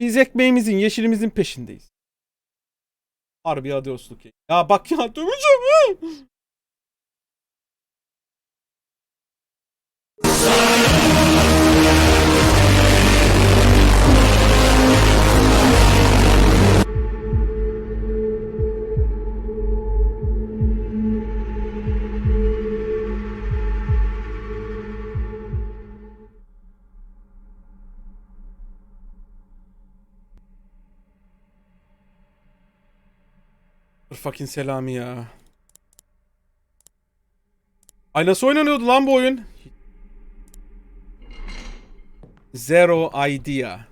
Biz ekmeğimizin, yeşilimizin peşindeyiz. Harbi adiyosluk ya. Ya bak ya döveceğim ya. Fucking Selami ya. Ay nasıl oynanıyordu lan bu oyun? Zero idea.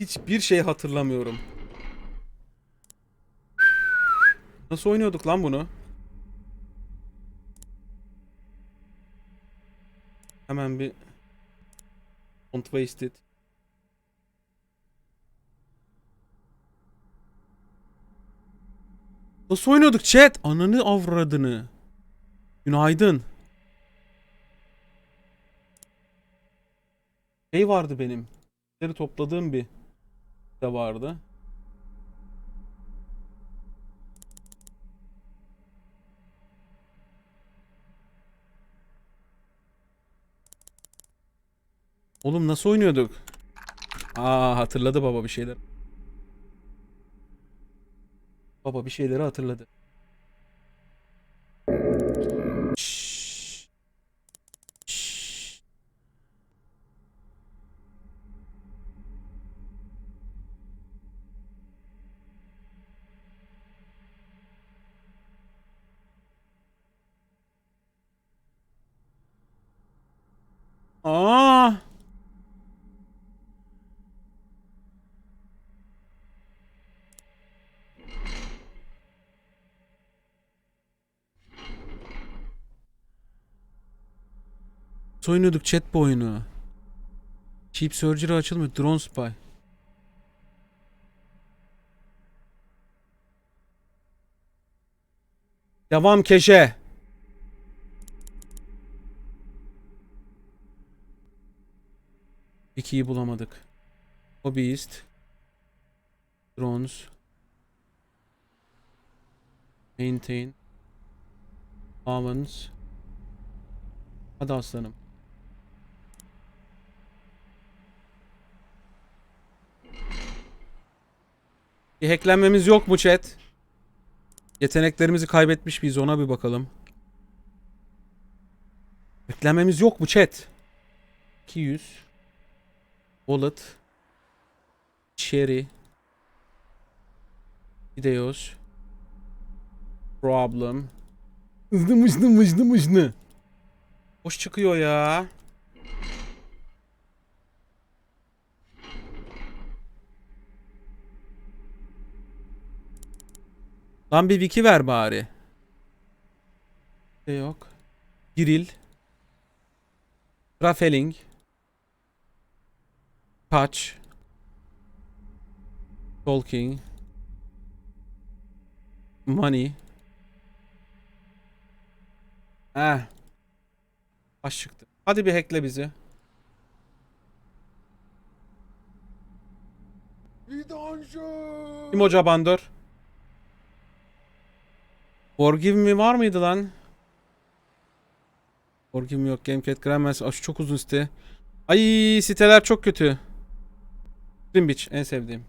Hiçbir şey hatırlamıyorum. Nasıl oynuyorduk lan bunu? Hemen bir Don't waste it. Nasıl oynuyorduk chat? Ananı avradını. Günaydın. Şey vardı benim. Leri topladığım bir de vardı. Oğlum nasıl oynuyorduk? Aa hatırladı baba bir şeyler. Baba bir şeyleri hatırladı. Şşş. Şşş. Aa! Nasıl oynuyorduk chat bu oyunu? Cheap Surgery açılmıyor. Drone Spy. Devam keşe. İkiyi bulamadık. Hobbyist. Drones. Maintain. Ovens. Hadi aslanım. Bir hacklenmemiz yok mu chat? Yeteneklerimizi kaybetmiş miyiz ona bir bakalım. Hacklenmemiz yok mu chat? 200 Wallet Cherry Videos Problem Hızlı mızlı mızlı mızlı Boş çıkıyor ya. Lan bir wiki ver bari. Ne yok. Giril. Traveling. Touch. Talking. Money. Eh. Baş çıktı. Hadi bir hackle bizi. Kim hoca bandör? Forgive me var mıydı lan? Forgive me yok. Gamecat Grandmaster. Aa, çok uzun site. Ay siteler çok kötü. Dream Beach en sevdiğim.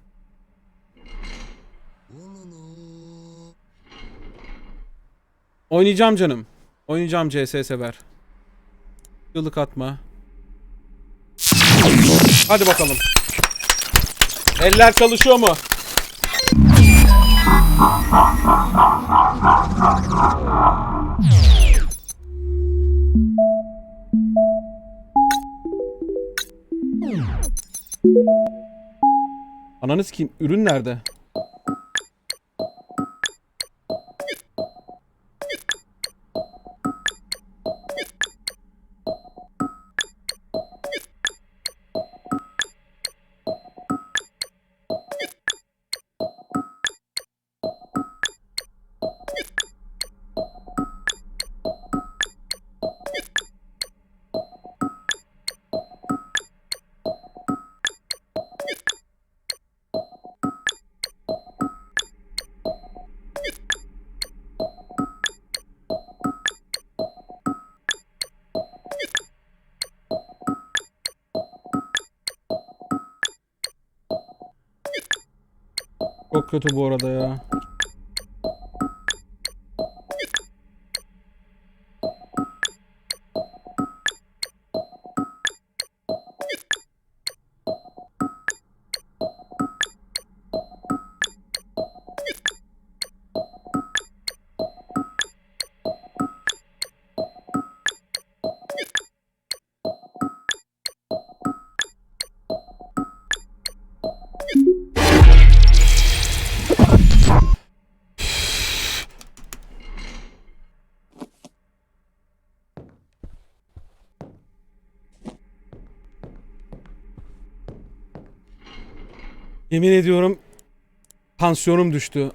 Oynayacağım canım. Oynayacağım CS sever. Yıllık atma. Hadi bakalım. Eller çalışıyor mu? Ananız kim? Ürün nerede? Çok kötü bu arada ya. Yemin ediyorum tansiyonum düştü.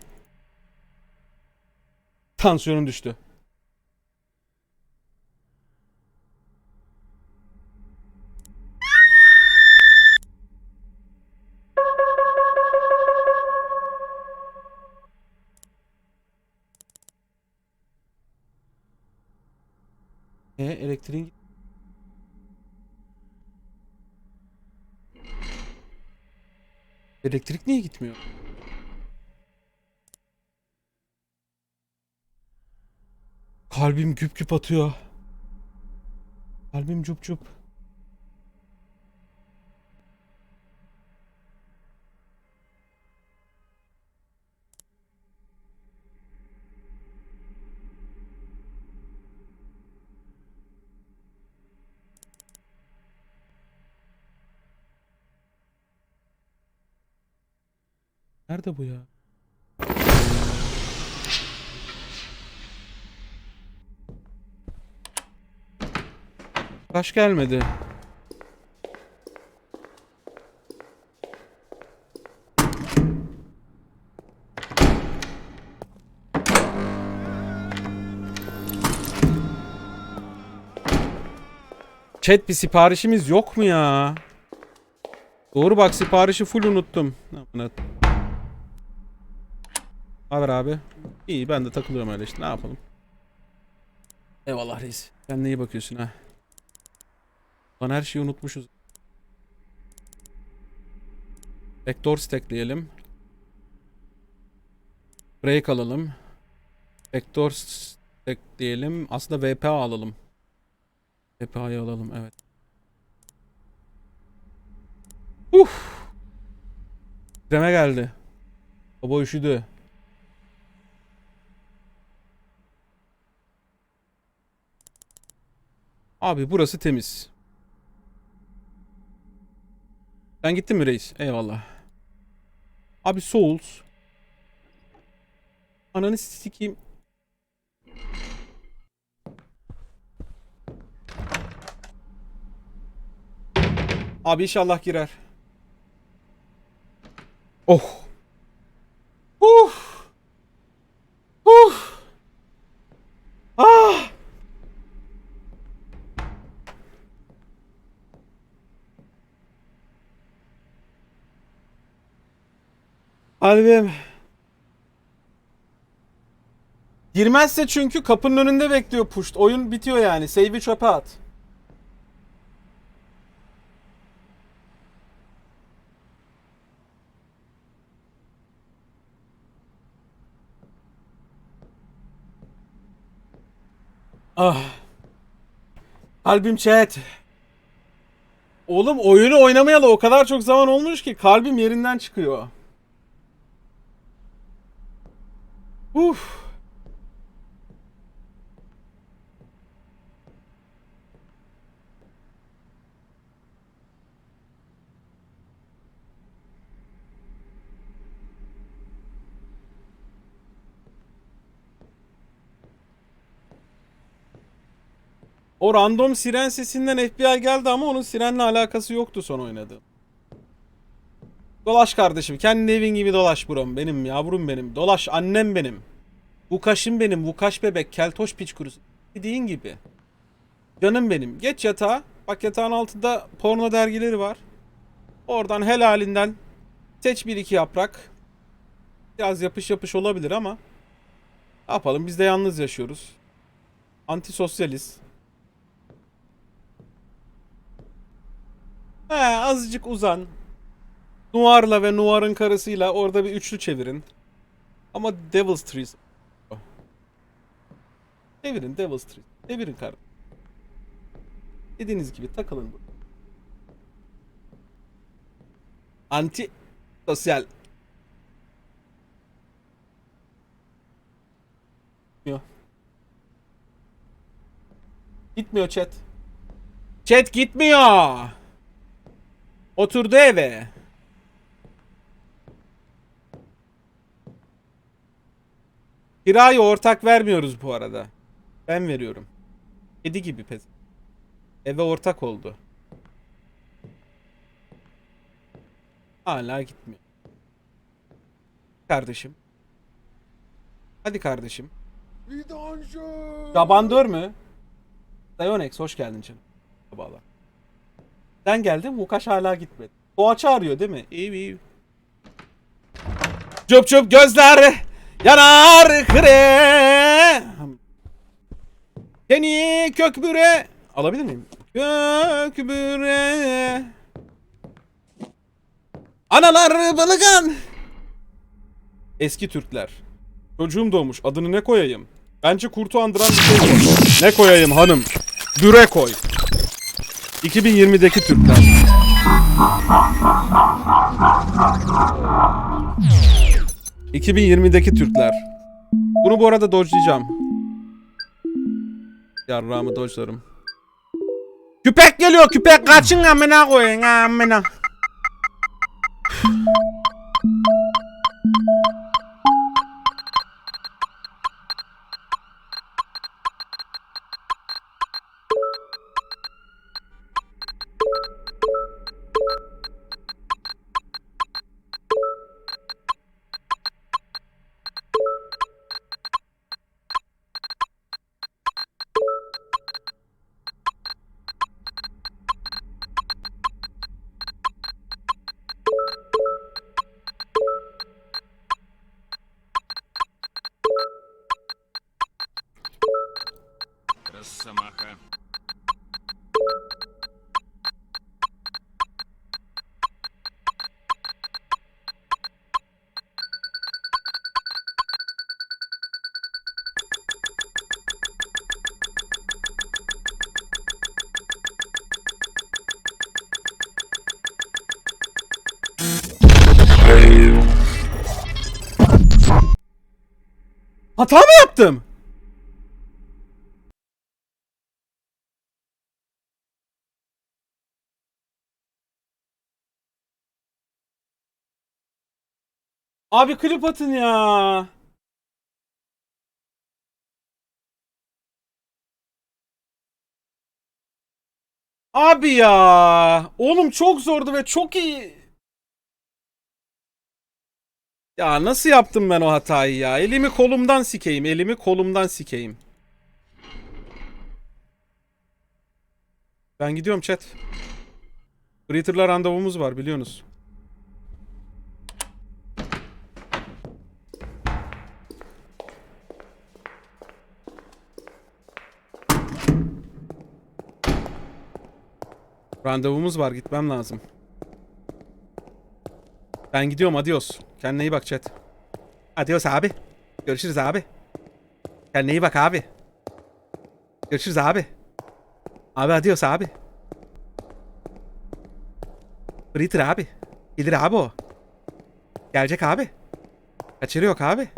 Tansiyonum düştü. Elektrik niye gitmiyor? Kalbim güp güp atıyor. Kalbim cup cup. Nerede bu ya? Taş gelmedi. Chat bir siparişimiz yok mu ya? Doğru bak siparişi full unuttum. Amına Haber abi. İyi ben de takılıyorum öyle işte ne yapalım. Eyvallah reis. Kendine iyi bakıyorsun ha. Lan her şeyi unutmuşuz. Backdoor stackleyelim. Break alalım. Backdoor stackleyelim. Aslında VPA alalım. VPA'yı alalım evet. Uf. Deme geldi. Baba üşüdü. Abi burası temiz. Sen gittin mi reis? Eyvallah. Abi Souls. Ananı sikeyim. Abi inşallah girer. Oh. Uf. Uf. Ah. Kalbim. Girmezse çünkü kapının önünde bekliyor push. Oyun bitiyor yani. Save'i çöpe at. Ah. Kalbim chat. Oğlum oyunu oynamayalı o kadar çok zaman olmuş ki kalbim yerinden çıkıyor. Uf. O random siren sesinden FBI geldi ama onun sirenle alakası yoktu son oynadı. Dolaş kardeşim. Kendi evin gibi dolaş buram. Benim yavrum benim. Dolaş annem benim. Vukaşım benim. Vukaş bebek. Keltoş piç kurusu. Dediğin gibi. Canım benim. Geç yatağa. Bak yatağın altında porno dergileri var. Oradan helalinden seç bir iki yaprak. Biraz yapış yapış olabilir ama ne yapalım biz de yalnız yaşıyoruz. Antisosyaliz. He azıcık uzan. Noir'la ve Noir'ın karısıyla orada bir üçlü çevirin. Ama Devil's Trees. Çevirin Devil's Trees. Çevirin karı. Dediğiniz gibi takılın. burada. Anti sosyal. Gitmiyor chat. Chat gitmiyor. Oturdu eve. Kirayı ortak vermiyoruz bu arada. Ben veriyorum. Kedi gibi pes. Eve ortak oldu. Hala gitmiyor. Kardeşim. Hadi kardeşim. Vidancı. Şabandör mü? Dayonex hoş geldin canım. Merhabalar. Sen geldin Vukaş hala gitmedi. Boğaçı arıyor değil mi? İyi iyi. Çöp çöp gözler yanar kre. Seni kökbüre alabilir miyim? Kökbüre. Analar balıgan. Eski Türkler. Çocuğum doğmuş. Adını ne koyayım? Bence kurtu andıran bir şey koy. Ne koyayım hanım? Büre koy. 2020'deki Türkler. ...2020'deki Türkler. Bunu bu arada dodge'layacağım. Yarrağımı dodge'larım. Küpek geliyor küpek kaçın amına koyun amına. Hata mı yaptım? Abi klip atın ya. Abi ya. Oğlum çok zordu ve çok iyi. Ya nasıl yaptım ben o hatayı ya? Elimi kolumdan sikeyim. Elimi kolumdan sikeyim. Ben gidiyorum chat. Breather'la randevumuz var biliyorsunuz. Randevumuz var gitmem lazım. Ben gidiyorum adios. Kendine iyi bak chat. Adios abi. Görüşürüz abi. Kendine iyi bak abi. Görüşürüz abi. Abi adios abi. Breather abi. Gelir abi o. Gelecek abi. Kaçırı yok abi.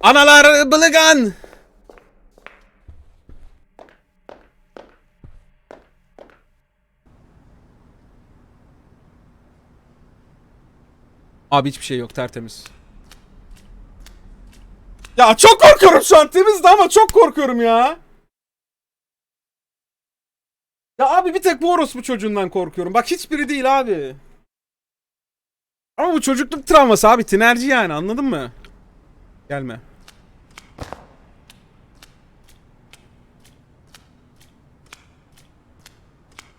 Analar bılıgan. Abi hiçbir şey yok tertemiz. Ya çok korkuyorum şu an temizdi ama çok korkuyorum ya. Ya abi bir tek bu orospu çocuğundan korkuyorum. Bak hiçbiri değil abi. Ama bu çocukluk travması abi. Tinerci yani anladın mı? Gelme.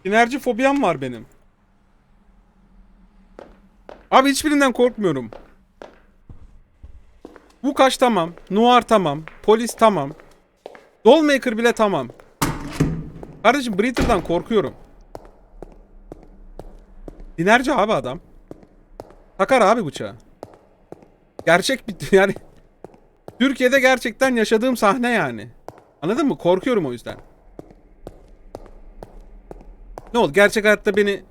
Tinerci fobiyam var benim. Abi hiçbirinden korkmuyorum. Bu kaş tamam. Noir tamam. Polis tamam. Dollmaker bile tamam. Kardeşim Breather'dan korkuyorum. Dinerci abi adam. Takar abi bıçağı. Gerçek bir yani Türkiye'de gerçekten yaşadığım sahne yani. Anladın mı? Korkuyorum o yüzden. Ne oldu? Gerçek hayatta beni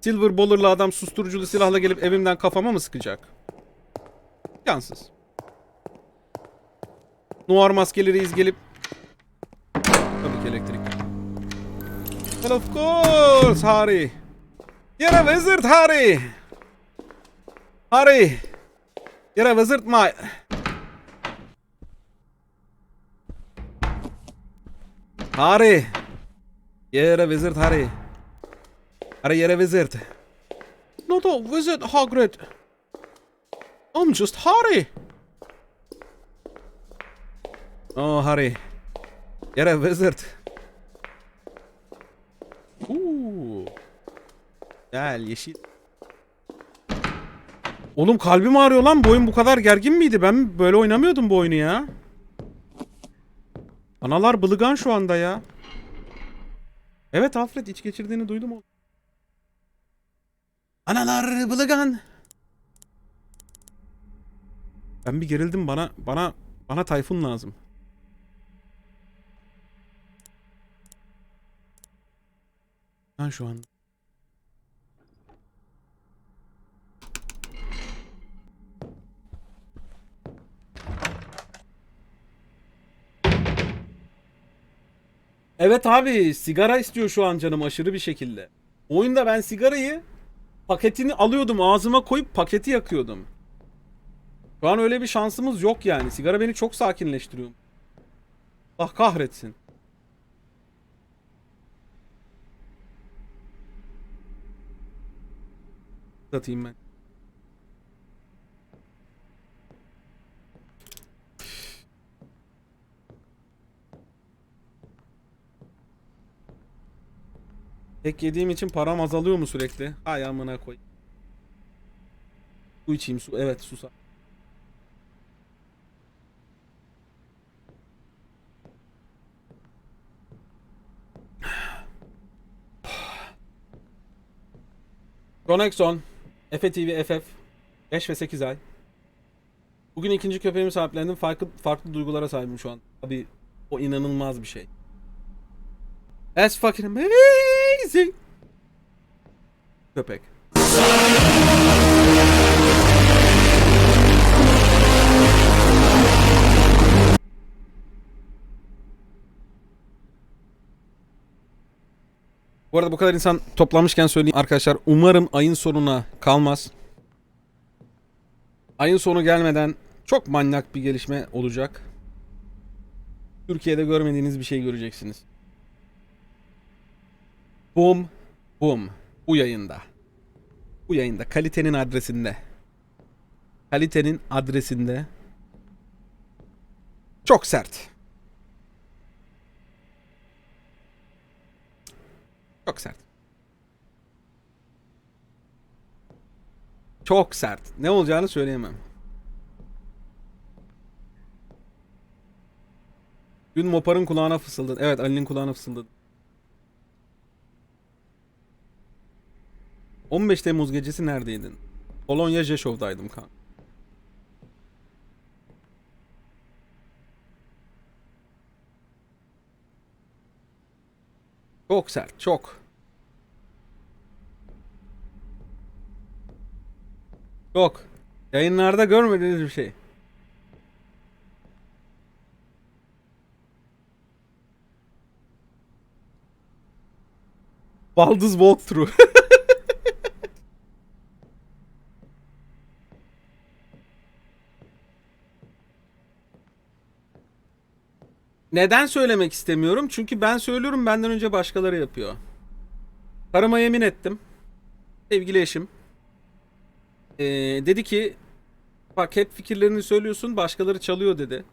Silver Bowler'lı adam susturuculu silahla gelip evimden kafama mı sıkacak? Yansız. Noir maskeli reis gelip Tabii ki elektrik. Well of course Harry. You're a wizard Harry. Harry. You're a wizard my. Harry. You're a wizard Harry. A wizard. Not a wizard Hagrid. I'm just Harry. Oh Harry. You're a wizard. Uuu. Gel yeşil. Oğlum kalbim ağrıyor lan. Bu oyun bu kadar gergin miydi? Ben böyle oynamıyordum bu oyunu ya. Analar bılıgan şu anda ya. Evet Alfred iç geçirdiğini duydum oğlum. Analar bılıgan. Ben bir gerildim bana bana bana Tayfun lazım. Ben şu an. Evet abi sigara istiyor şu an canım aşırı bir şekilde. Oyunda ben sigarayı paketini alıyordum ağzıma koyup paketi yakıyordum. Şu an öyle bir şansımız yok yani. Sigara beni çok sakinleştiriyor. Allah kahretsin. Satayım ben. Tek yediğim için param azalıyor mu sürekli? Hay amına koy. Su içeyim su. Evet susa. Conexon, Efe TV FF 5 ve 8 ay. Bugün ikinci köpeğimi sahiplendim. Farklı farklı duygulara sahibim şu an. Tabii o inanılmaz bir şey. That's fucking amazing. Köpek. Bu arada bu kadar insan toplanmışken söyleyeyim arkadaşlar. Umarım ayın sonuna kalmaz. Ayın sonu gelmeden çok manyak bir gelişme olacak. Türkiye'de görmediğiniz bir şey göreceksiniz. Boom, boom. Bu yayında. Bu yayında kalitenin adresinde. Kalitenin adresinde. Çok sert. Çok sert. Çok sert. Ne olacağını söyleyemem. Dün Mopar'ın kulağına fısıldadı. Evet Ali'nin kulağına fısıldadı. 15 Temmuz gecesi neredeydin? Polonya Rzeszow'daydım kan. Çok sert, çok. Çok. Yayınlarda görmediğiniz bir şey. Baldız walkthrough. Neden söylemek istemiyorum? Çünkü ben söylüyorum benden önce başkaları yapıyor. Karıma yemin ettim. Sevgili eşim. Ee, dedi ki bak hep fikirlerini söylüyorsun başkaları çalıyor dedi.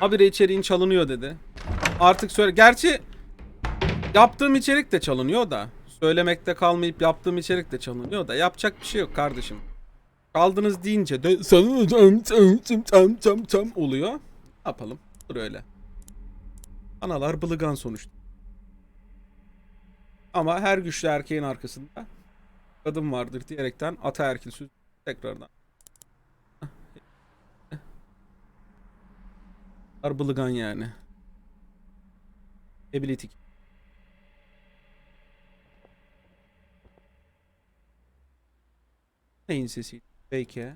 Habire içeriğin çalınıyor dedi. Artık söyle. Gerçi yaptığım içerik de çalınıyor da. Söylemekte kalmayıp yaptığım içerik de çalınıyor da. Yapacak bir şey yok kardeşim. Kaldınız deyince de cam cam cam cam oluyor. Yapalım? Dur öyle. Analar bılıgan sonuçta. Ama her güçlü erkeğin arkasında kadın vardır diyerekten ataerkil söz tekrardan. Arbılıgan yani. Ability. Neyin sesi? Peki.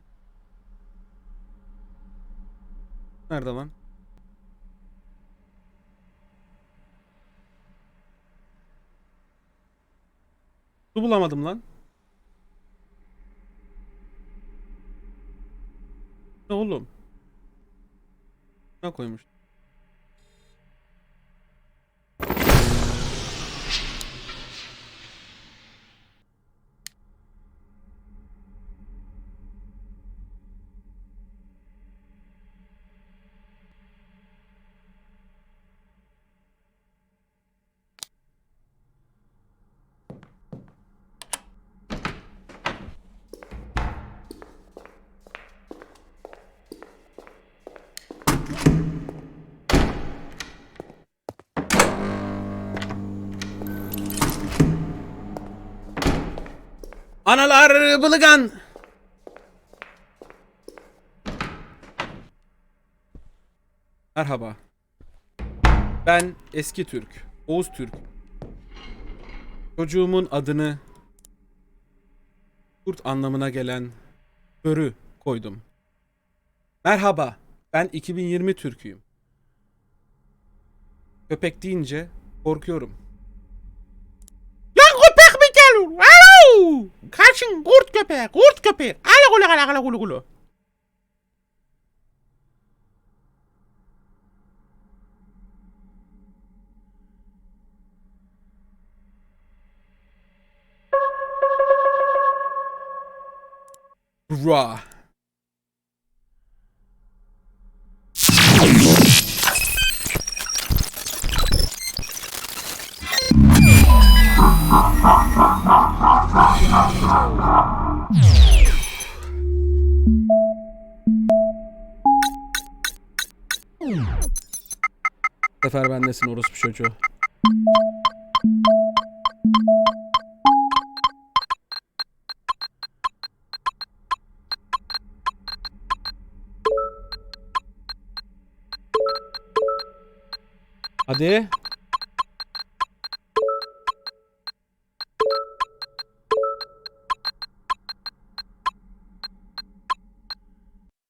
Nerede lan? Su bulamadım lan. Ne oğlum? Ne koymuş? Analar bılıgan. Merhaba. Ben eski Türk. Oğuz Türk. Çocuğumun adını kurt anlamına gelen Börü koydum. Merhaba. Ben 2020 Türk'üyüm. Köpek deyince korkuyorum. Lan köpek mi geliyor? Alo! Kaçın kurt köpek, kurt köpek. Ala kulu ala kulu kulu kulu. Ra. Sefer bendesin orospu çocuğu. Hadi.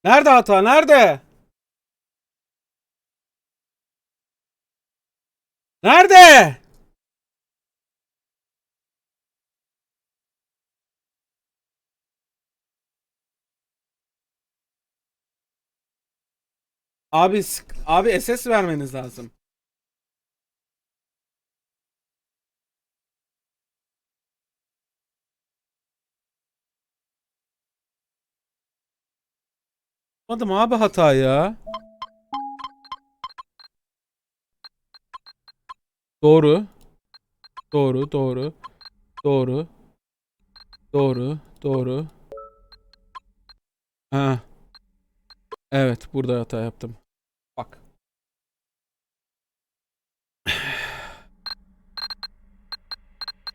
Nerede hata? Nerede? Nerede? Abi abi SS vermeniz lazım. Yapmadım abi hata ya. Doğru. Doğru, doğru. Doğru. Doğru, doğru. Ha. Evet, burada hata yaptım. Bak.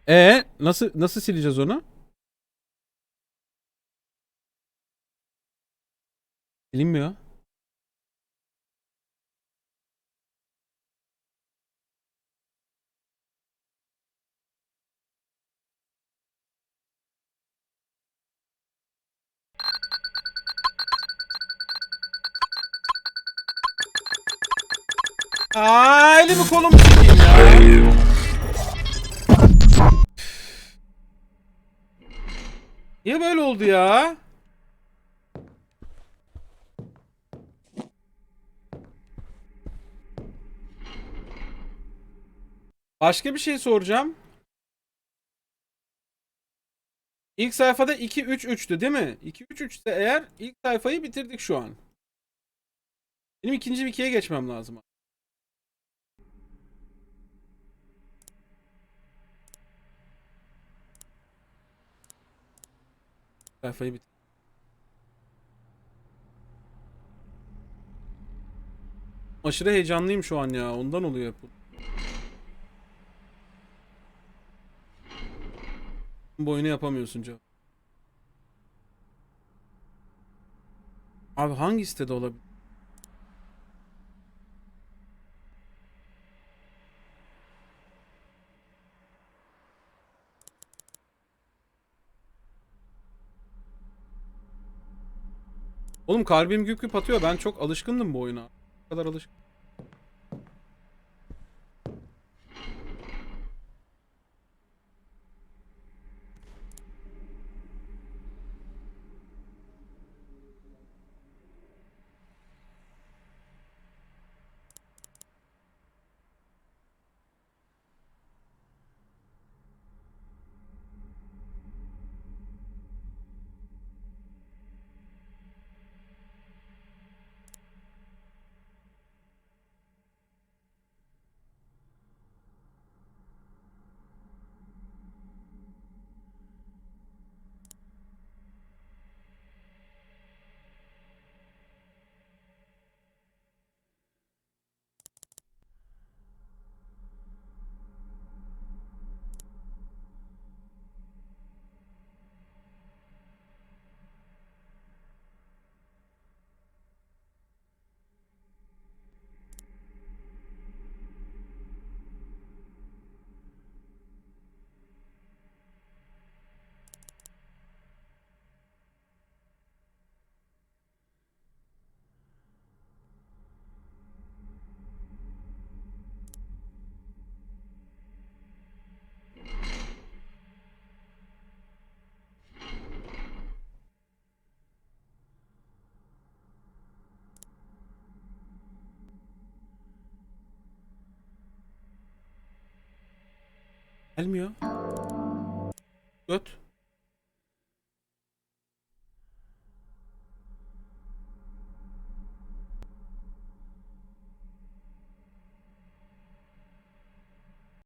E nasıl nasıl sileceğiz onu? Silinmiyor. Aa, elimi kolumu sikeyim ya. Niye böyle oldu ya? Başka bir şey soracağım. İlk sayfada 2 3 3'tü değil mi? 2 3 3 ise eğer ilk sayfayı bitirdik şu an. Benim ikinci wikiye geçmem lazım. Sayfayı bitir. Aşırı heyecanlıyım şu an ya. Ondan oluyor bu. Bu yapamıyorsun Joe. Abi hangi sitede olabilir? Oğlum kalbim güp güp atıyor. Ben çok alışkındım bu oyuna. Bu kadar alışkın. Gelmiyor. Göt.